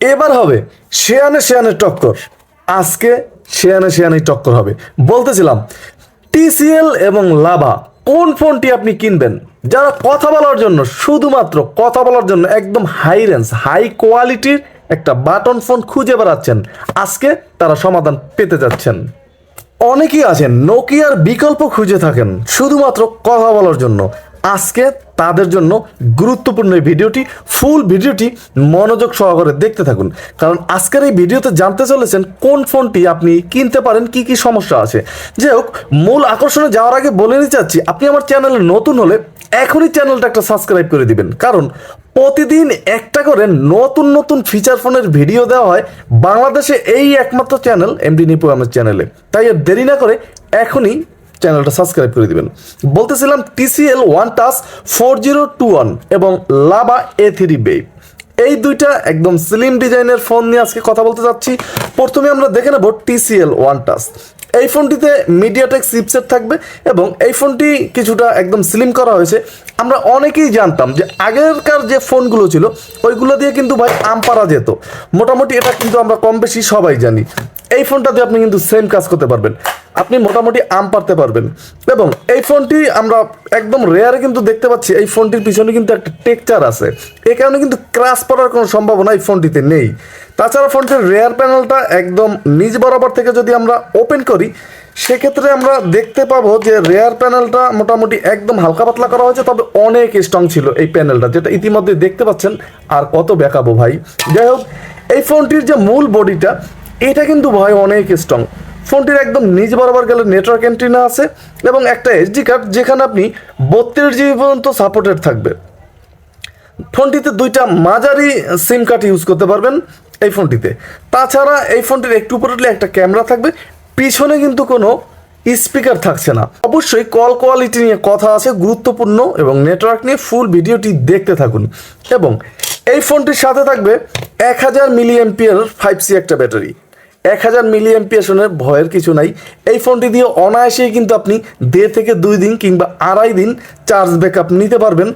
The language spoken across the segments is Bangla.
এবার হবে শেয়ানে শেয়ানে টক্কর। আজকে শেয়ানে শেয়ানে টক্কর হবে। বলতেছিলাম, টিসিএল এবং লাভা কোন ফোনটি আপনি কিনবেন? যারা কথা বলার জন্য, শুধুমাত্র কথা বলার জন্য একদম হাই রেঞ্জ হাই কোয়ালিটির একটা বাটন ফোন খুঁজে বেড়াচ্ছেন, আজকে তারা সমাধান পেতে যাচ্ছেন। অনেকেই আছেন নোকিয়ার বিকল্প খুঁজে থাকেন, শুধুমাত্র কথা বলার জন্য। আজকে তাদের জন্য গুরুত্বপূর্ণ এই ভিডিওটি ফুল ভিডিওটি মনোযোগ সহকারে দেখতে থাকুন। কারণ আজকের এই ভিডিওতে জানতে চলেছেন কোন ফোনটি আপনি কিনতে পারেন, কি কি সমস্যা আছে। যাই হোক, মূল আকর্ষণে যাওয়ার আগে বলে নিতে চাচ্ছি, আপনি আমার চ্যানেলে নতুন হলে এখনই চ্যানেলটা একটা সাবস্ক্রাইব করে দিবেন। কারণ প্রতিদিন একটা করে নতুন নতুন ফিচার ফোনের ভিডিও দেওয়া হয় বাংলাদেশে এই একমাত্র চ্যানেল এমডি নিপু আমার চ্যানেলে তাই দেরি না করে এখনই চ্যানেলটা সাবস্ক্রাইব করে দিবেন। বলতেছিলাম টিসিএল ওয়ান টাস ফোর জিরো টু ওয়ান এবং লাভা এ থ্রি বেব। এই দুইটা একদম স্লিম ডিজাইনের ফোন নিয়ে আজকে কথা বলতে চাচ্ছি প্রথমে আমরা দেখে নেব টিসিএল ওয়ান টাচ এই ফোনটিতে মিডিয়াটেক চিপসেট থাকবে এবং এই ফোনটি কিছুটা একদম স্লিম করা হয়েছে। আমরা অনেকেই জানতাম যে আগেরকার যে ফোনগুলো ছিল, ওইগুলো দিয়ে কিন্তু ভাই আম পারা যেত। মোটামুটি এটা কিন্তু আমরা কম বেশি সবাই জানি। এই ফোনটাতে আপনি কিন্তু সেম কাজ করতে পারবেন। আপনি মোটামুটি আম পারতে পারবেন। এবং এই ফোনটি আমরা একদম রেয়ারে কিন্তু দেখতে পাচ্ছি, এই ফোনটির পিছনে কিন্তু একটা টেকচার আছে। এই কারণে কিন্তু ক্রাশ পড়ার কোনো সম্ভাবনা এই ফোনটিতে নেই। তাছাড়া ফোনটির রেয়ার প্যানেলটা একদম নিজ বরাবর থেকে যদি আমরা ওপেন করি, সেক্ষেত্রে আমরা দেখতে পাবো যে রেয়ার প্যানেলটা মোটামুটি একদম হালকা পাতলা করা হয়েছে, তবে অনেক স্ট্রং ছিল এই প্যানেলটা যেটা ইতিমধ্যে দেখতে পাচ্ছেন। আর কত দেখাবো ভাই। যাই হোক, এই ফোনটির যে মূল বডিটা, এটা কিন্তু ভাই অনেক স্ট্রং ফোনটির একদম নিজ বরাবর গেলে নেটওয়ার্ক এন্ট্রিনা আছে, এবং একটা এসডি কার্ড যেখানে আপনি বত্রিশ জিবি পর্যন্ত সাপোর্টেড থাকবে। ফোনটিতে দুইটা মাঝারি সিম কার্ড ইউজ করতে পারবেন। এই ফোনটিতে। তাছাড়া এই ফোনটির একটু উপরে উঠলে একটা ক্যামেরা থাকবে, পিছনে কিন্তু কোনো স্পিকার থাকছে না। অবশ্যই কল কোয়ালিটি নিয়ে কথা আছে, গুরুত্বপূর্ণ এবং নেটওয়ার্ক নিয়ে ফুল ভিডিওটি দেখতে থাকুন। এবং এই ফোনটির সাথে থাকবে এক হাজার মিলি এমপিয়ার ফাইভ সি একটা ব্যাটারি। এক হাজার মিলি এমপিয়াসনের ভয়ের কিছু নাই। এই ফোনটি দিয়ে অনায়াসেই কিন্তু আপনি দেড় থেকে দুই দিন কিংবা আড়াই দিন চার্জ ব্যাকআপ নিতে পারবেন।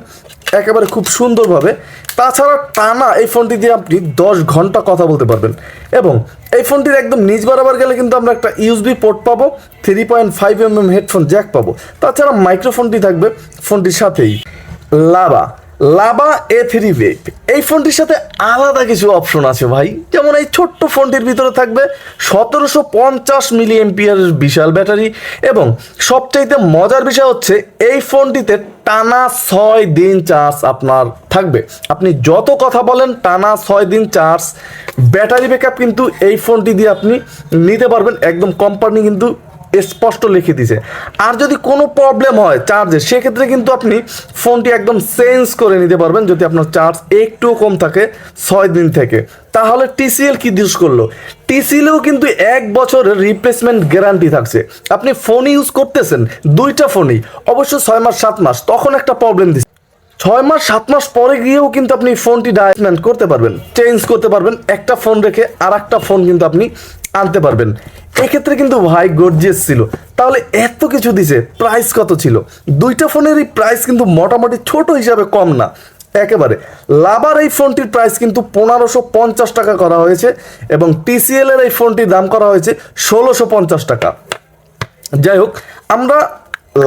একেবারে খুব সুন্দরভাবে। তাছাড়া টানা এই ফোনটি দিয়ে আপনি দশ ঘণ্টা কথা বলতে পারবেন। এবং এই ফোনটির একদম নিজ বরাবর গেলে কিন্তু আমরা একটা ইউএসবি পোর্ট পাবো three point five M M headphone jack পাবো। তাছাড়া মাইক্রোফোনটি থাকবে ফোনটির সাথেই। লাভা লাভা এ থ্রি ভেপ এই ফোনটির সাথে আলাদা কিছু অপশন আছে ভাই। যেমন এই ছোট্ট ফোনটির ভিতরে থাকবে সতেরোশো পঞ্চাশ মিলি এমপিয়ারের বিশাল ব্যাটারি। এবং সবচাইতে মজার বিষয় হচ্ছে এই ফোনটিতে টানা ছয় দিন চার্জ আপনার থাকবে। আপনি যত কথা বলেন, টানা ছয় দিন চার্জ ব্যাটারি ব্যাকআপ কিন্তু এই ফোনটি দিয়ে আপনি নিতে পারবেন। একদম কোম্পানি কিন্তু স্পষ্ট লিখে দিছে। আর যদি কোনো প্রবলেম হয় চার্জে সেক্ষেত্রে কিন্তু আপনি ফোনটি একদম চেঞ্জ করে নিতে পারবেন যদি আপনার চার্জ একটুও কম থাকে ছয় দিন থেকে। তাহলে টিসিএল কি দিস করল? টিসিএলেও কিন্তু এক বছরের রিপ্লেসমেন্ট গ্যারান্টি থাকছে। আপনি ফোন ইউজ করতেছেন, দুইটা ফোনই অবশ্য ছয় মাস, সাত মাস, তখন একটা প্রবলেম দিচ্ছে ছয় মাস, সাত মাস পরে গিয়েও কিন্তু আপনি ফোনটি ডাইসমেন্ট করতে পারবেন চেঞ্জ করতে পারবেন। একটা ফোন রেখে আর একটা ফোন কিন্তু আপনি আনতে পারবেন। এক্ষেত্রে কিন্তু ভাই গর্জিয়াস ছিল। তাহলে এত কিছু দিছে প্রাইস কত ছিল? দুইটা ফোনেরই প্রাইস কিন্তু মোটামুটি ছোট হিসাবে কম না। একেবারে। লাভার এই ফোনটির প্রাইস কিন্তু পনেরোশো পঞ্চাশ টাকা করা হয়েছে এবং টিসিএল এর এই ফোনটির দাম করা হয়েছে ষোলোশো পঞ্চাশ টাকা। যাই হোক, আমরা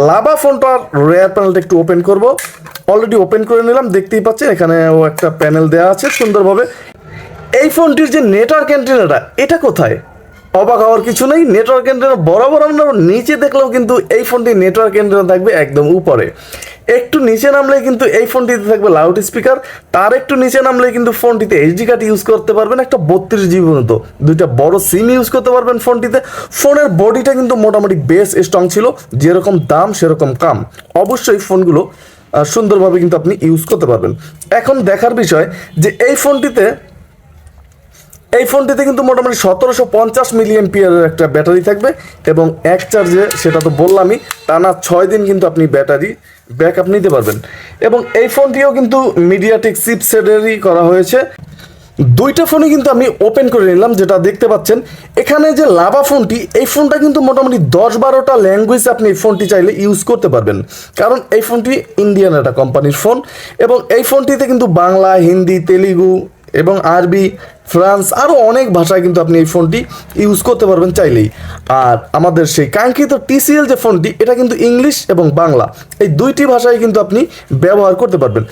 লাভা ফোনটার রেয়ার প্যানেলটা একটু ওপেন করব। অলরেডি ওপেন করে নিলাম, দেখতেই পাচ্ছেন এখানেও একটা প্যানেল দেওয়া আছে সুন্দরভাবে। এই ফোনটির যে নেটওয়ার্ক অ্যান্টেনাটা এটা কোথায়? অবাক হওয়ার কিছু নেই নেটওয়ার্ক অ্যান্টেনা বরাবর আমরা নিচে দেখলেও কিন্তু এই ফোনটি নেটওয়ার্ক অ্যান্টেনা থাকবে একদম উপরে। একটু নিচে নামলে কিন্তু এই ফোনটিতে থাকবে লাউড স্পিকার তার একটু নিচে নামলে কিন্তু ফোনটিতে এইচডি কার্ড ইউজ করতে পারবেন, একটা বত্রিশ জিবি পর্যন্ত। দুইটা বড় সিম ইউজ করতে পারবেন ফোনটিতে। ফোনের বডিটা কিন্তু মোটামুটি বেশ স্ট্রং ছিল, যেরকম দাম, সেরকম কাম। অবশ্যই ফোনগুলো সুন্দরভাবে কিন্তু আপনি ইউজ করতে পারবেন। এখন দেখার বিষয় যে এই ফোনটিতে এই ফোনটিতে কিন্তু মোটামুটি সতেরোশো পঞ্চাশ মিলিয়ন পিয়ারের একটা ব্যাটারি থাকবে এবং এক চার্জে সেটা তো বললামই, টানা ছয় দিন কিন্তু আপনি ব্যাটারি ব্যাকআপ নিতে পারবেন। এবং এই ফোনটিও কিন্তু মিডিয়াটেক চিপসেটেরই করা হয়েছে। দুইটা ফোনই কিন্তু আমি ওপেন করে নিলাম, যেটা দেখতে পাচ্ছেন। এখানে যে লাভা ফোনটি, এই ফোনটা কিন্তু মোটামুটি দশ বারোটা ল্যাঙ্গুয়েজ আপনি এই ফোনটি চাইলে ইউজ করতে পারবেন। কারণ এই ফোনটি ইন্ডিয়ান একটা কোম্পানির ফোন এবং এই ফোনটিতে কিন্তু বাংলা, হিন্দি, তেলেগু এবং আরবি, ফ্রান্স আরও অনেক ভাষায় কিন্তু আপনি এই ফোনটি ইউজ করতে পারবেন চাইলেই। আর আমাদের সেই কাঙ্ক্ষিত টিসিএল যে ফোনটি, এটা কিন্তু ইংলিশ এবং বাংলা। এই দুইটি ভাষায় কিন্তু আপনি ব্যবহার করতে পারবেন।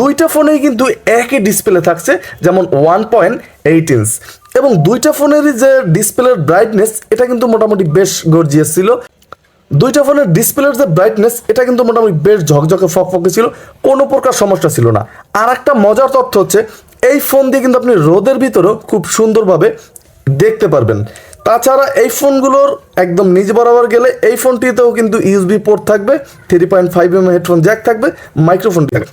দুইটা ফোনেই কিন্তু একই ডিসপ্লে থাকছে, যেমন ওয়ান পয়েন্ট এইট ইঞ্চ এবং দুইটা ফোনেরই যে ডিসপ্লের ব্রাইটনেস এটা কিন্তু মোটামুটি বেশ গর্জিয়াস ছিল। দুইটা ফোনের ডিসপ্লের যে ব্রাইটনেস এটা কিন্তু মোটামুটি বেশ ঝকঝকে ফকফকে ছিল, কোনো প্রকার সমস্যা ছিল না। আর একটা মজার তথ্য হচ্ছে এই ফোন দিয়ে কিন্তু আপনি রোদের ভিতরেও খুব সুন্দরভাবে দেখতে পারবেন। তাছাড়া এই ফোনগুলোর একদম নিজ বরাবর গেলে এই ফোনটিতেও কিন্তু ইউএসবি পোর্ট থাকবে three point five M headphone jack থাকবে মাইক্রোফোন থাকবে।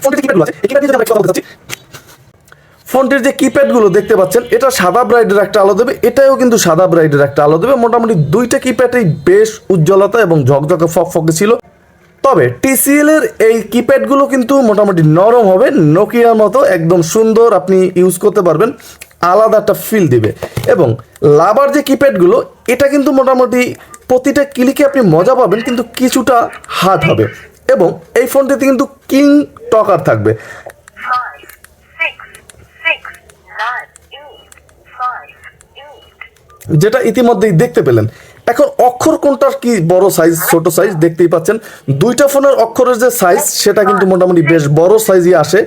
ফোনটির যে কিপ্যাডগুলো দেখতে পাচ্ছেন, এটা সাদা ব্রাইডের একটা আলো দেবে, এটাও কিন্তু সাদা ব্রাইডের একটা আলো দেবে। মোটামুটি দুইটা কিপ্যাডেই বেশ উজ্জ্বলতা এবং ঝকঝকে ফকফকে ছিল। তবে টিসিএল এর এই কিপ্যাডগুলো কিন্তু মোটামুটি নরম হবে নোকিয়ার মতো একদম সুন্দর আপনি ইউজ করতে পারবেন, আলাদা একটা ফিল দিবে। এবং লাভার যে কিপ্যাডগুলো এটা কিন্তু মোটামুটি প্রতিটা ক্লিকে আপনি মজা পাবেন, কিন্তু কিছুটা হার্ড হবে। এবং এই ফোনটিতে কিন্তু কিং টকার থাকবে. যেটা ইতিমধ্যেই দেখতে পেলেন। এখন অক্ষর কোনটার কি বড় সাইজ ছোট সাইজ দেখতেই পাচ্ছেন। দুইটা ফোনের অক্ষরের যে সাইজ সেটা কিন্তু মোটামুটি বেশ বড় সাইজই আসে।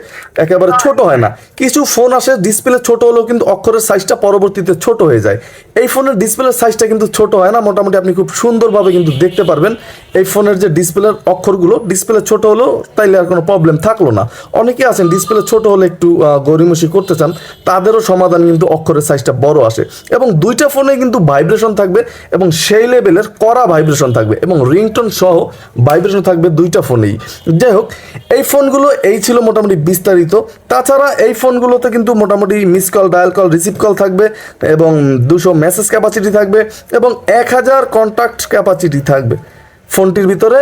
একেবারে ছোট হয় না। কিছু ফোন আসে ডিসপ্লে ছোট হলেও কিন্তু অক্ষরের সাইজটা পরবর্তীতে ছোট হয়ে যায়। এই ফোনের ডিসপ্লের সাইজটা কিন্তু ছোট হয় না মোটামুটি আপনি খুব সুন্দরভাবে কিন্তু দেখতে পারবেন। এই ফোনের যে ডিসপ্লের অক্ষরগুলো ডিসপ্লে ছোট হলেও তাইলে আর কোনো প্রবলেম থাকল না। অনেকে আছেন ডিসপ্লে ছোট হলে একটু আহ, গড়িমসি করতে চান তাদেরও সমাধান কিন্তু অক্ষরের সাইজটা বড় আসে। এবং দুইটা ফোনে কিন্তু ভাইব্রেশন থাকবে এবং সেই লেভেলের কড়া ভাইব্রেশন থাকবে এবং রিংটোন সহ ভাইব্রেশন থাকবে দুইটা ফোনেই। যাই হোক, এই ফোনগুলো এই ছিল মোটামুটি বিস্তারিত। তাছাড়া এই ফোনগুলোতে কিন্তু মোটামুটি miss call dial call receive call থাকবে এবং দুশো মেসেজ ক্যাপাসিটি থাকবে এবং এক হাজার কন্ট্যাক্ট ক্যাপাসিটি থাকবে। ফোনটির ভিতরে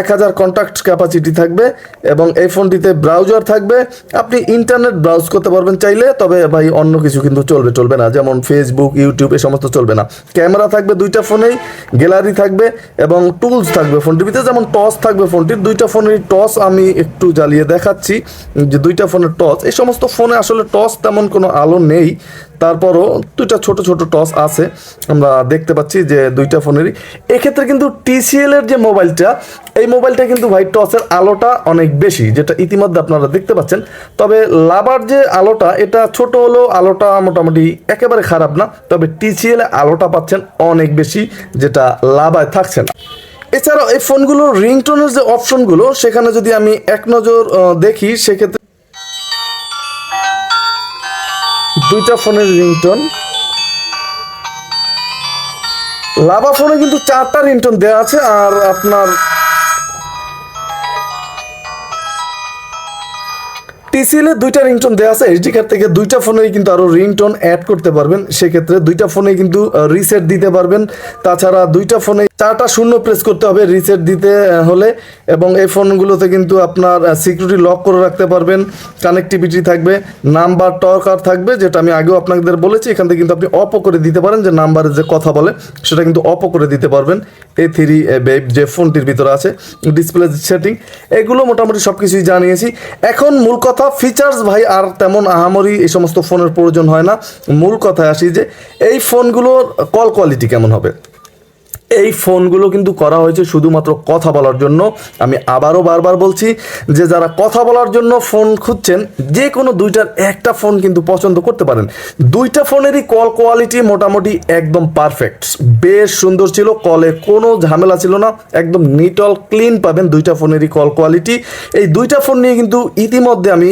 এক হাজার কন্ট্যাক্ট ক্যাপাসিটি থাকবে এবং এই ফোনটিতে ব্রাউজার থাকবে। আপনি ইন্টারনেট ব্রাউজ করতে পারবেন চাইলে, তবে ভাই অন্য কিছু কিন্তু চলবে চলবে না। যেমন ফেসবুক ইউটিউব এ সমস্ত চলবে না। ক্যামেরা থাকবে দুইটা ফোনেই গ্যালারি থাকবে এবং টুলস থাকবে ফোনটির ভিতরে। যেমন টস থাকবে ফোনটির, দুইটা ফোনের টস আমি একটু জ্বালিয়ে দেখাচ্ছি। যে দুইটা ফোনের টস এই সমস্ত ফোনে আসলে টস তেমন কোনো আলো নেই। তারপরও দুইটা ছোট ছোট টস আছে, আমরা দেখতে পাচ্ছি যে দুইটা ফোনেরই। এক্ষেত্রে কিন্তু টিসিএল এর যে মোবাইলটা, এই মোবাইলটা কিন্তু ভাই টসের আলোটা অনেক বেশি, যেটা ইতিমধ্যে আপনারা দেখতে পাচ্ছেন। তবে লাভার যে আলোটা, এটা ছোট হলেও আলোটা মোটামুটি একেবারে খারাপ না, তবে টিসিএল আলোটা পাচ্ছেন অনেক বেশি, যেটা লাভায় থাকছে না এছাড়াও এই ফোনগুলোর রিংটোনের যে অপশনগুলো, সেখানে যদি আমি এক নজর দেখি, সেক্ষেত্রে দুইটা ফোনের রিংটোন। লাভা ফোনে কিন্তু চারটা রিংটোন দেওয়া আছে আর আপনার টিসিএল দুইটা রিংটোন দেওয়া আছে এইচডি কার্ড থেকে দুইটা ফোনেই কিন্তু আরও রিংটোন অ্যাড করতে পারবেন। সেক্ষেত্রে দুইটা ফোনে কিন্তু রিসেট দিতে পারবেন। তাছাড়া দুইটা ফোনে চারটা শূন্য প্রেস করতে হবে রিসেট দিতে হলে। এবং এই ফোনগুলোতে কিন্তু আপনার সিকিউরিটি লক করে রাখতে পারবেন। কানেক্টিভিটি থাকবে নাম্বার টর্কার থাকবে, যেটা আমি আগেও আপনাদের বলেছি। এখান থেকে কিন্তু আপনি অপও করে দিতে পারেন যে নাম্বারে যে কথা বলে, সেটা কিন্তু অপও করে দিতে পারবেন। এ থ্রি বেব যে ফোনটির ভিতরে আছে ডিসপ্লে সেটিং এগুলো মোটামুটি সব কিছুই জানিয়েছি। এখন মূল কথা ফিচার্স ভাই, আর তেমন আহামরি এই সমস্ত ফোনের প্রয়োজন হয় না। মূল কথায় আসি যে, এই ফোনগুলোর কল কোয়ালিটি কেমন হবে? এই ফোনগুলো কিন্তু করা হয়েছে শুধুমাত্র কথা বলার জন্য। আমি আবারও বারবার বলছি যে যারা কথা বলার জন্য ফোন খুঁজছেন, যে কোনো দুইটার একটা ফোন কিন্তু পছন্দ করতে পারেন। দুইটা ফোনেরই কল কোয়ালিটি মোটামুটি একদম পারফেক্ট। বেশ সুন্দর ছিল, কলে কোনো ঝামেলা ছিল না, একদম নিট অল ক্লিন পাবেন দুইটা ফোনেরই কল কোয়ালিটি। এই দুইটা ফোন নিয়ে কিন্তু ইতিমধ্যে আমি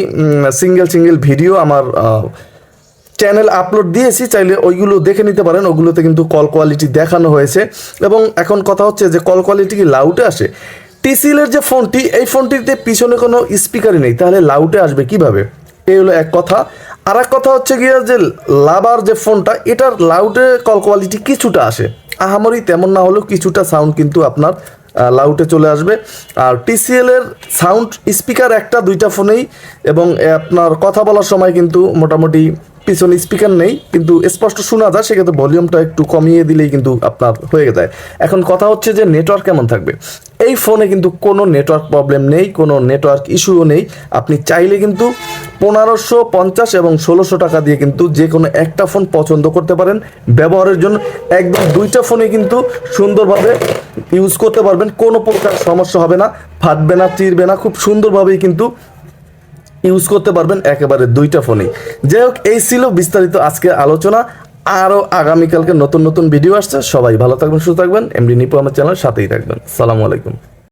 সিঙ্গেল সিঙ্গেল ভিডিও আমার চ্যানেল আপলোড দিয়েছি, চাইলে ওইগুলো দেখে নিতে পারেন, ওগুলোতে কিন্তু কল কোয়ালিটি দেখানো হয়েছে। এবং এখন কথা হচ্ছে যে কল কোয়ালিটি কি লাউটে আসে? টিসিএলের যে ফোনটি এই ফোনটিতে পিছনে কোনো স্পিকারই নেই, তাহলে লাউটে আসবে কীভাবে? এই হলো এক কথা। আর এক কথা হচ্ছে গিয়ে যে লাভার যে ফোনটা এটার লাউডে কল কোয়ালিটি কিছুটা আসে। আহামরি তেমন না হলেও কিছুটা সাউন্ড কিন্তু আপনার লাউটে চলে আসবে। আর টিসিএল এর সাউন্ড স্পিকার একটা, দুইটা ফোনেই এবং আপনার কথা বলার সময় কিন্তু মোটামুটি পিছনে স্পিকার নেই, কিন্তু স্পষ্ট শোনা যায়, সেক্ষেত্রে ভলিউমটা একটু কমিয়ে দিলেই কিন্তু আপনার হয়ে যায়। এখন কথা হচ্ছে যে নেটওয়ার্ক কেমন থাকবে? এই ফোনে কিন্তু কোনো নেটওয়ার্ক প্রবলেম নেই, কোনো নেটওয়ার্ক ইস্যুও নেই। আপনি চাইলে কিন্তু পনেরোশো পঞ্চাশ এবং ষোলোশো টাকা দিয়ে কিন্তু যে কোনো একটা ফোন পছন্দ করতে পারেন। ব্যবহারের জন্য একদম দুইটা ফোনে কিন্তু সুন্দরভাবে ইউজ করতে পারবেন, কোনো প্রকার সমস্যা হবে না। ফাটবে না, চিরবে না, খুব সুন্দরভাবেই কিন্তু ইউজ করতে পারবেন একেবারে দুইটা ফোনে যাই হোক, এই ছিল বিস্তারিত আজকে আলোচনা। আরও আগামীকালকে নতুন নতুন ভিডিও আসছে। সবাই ভালো থাকবেন, সুস্থ থাকবেন। এমডি নিপু আমার চ্যানেল সাথেই থাকবেন। সালামু আলাইকুম।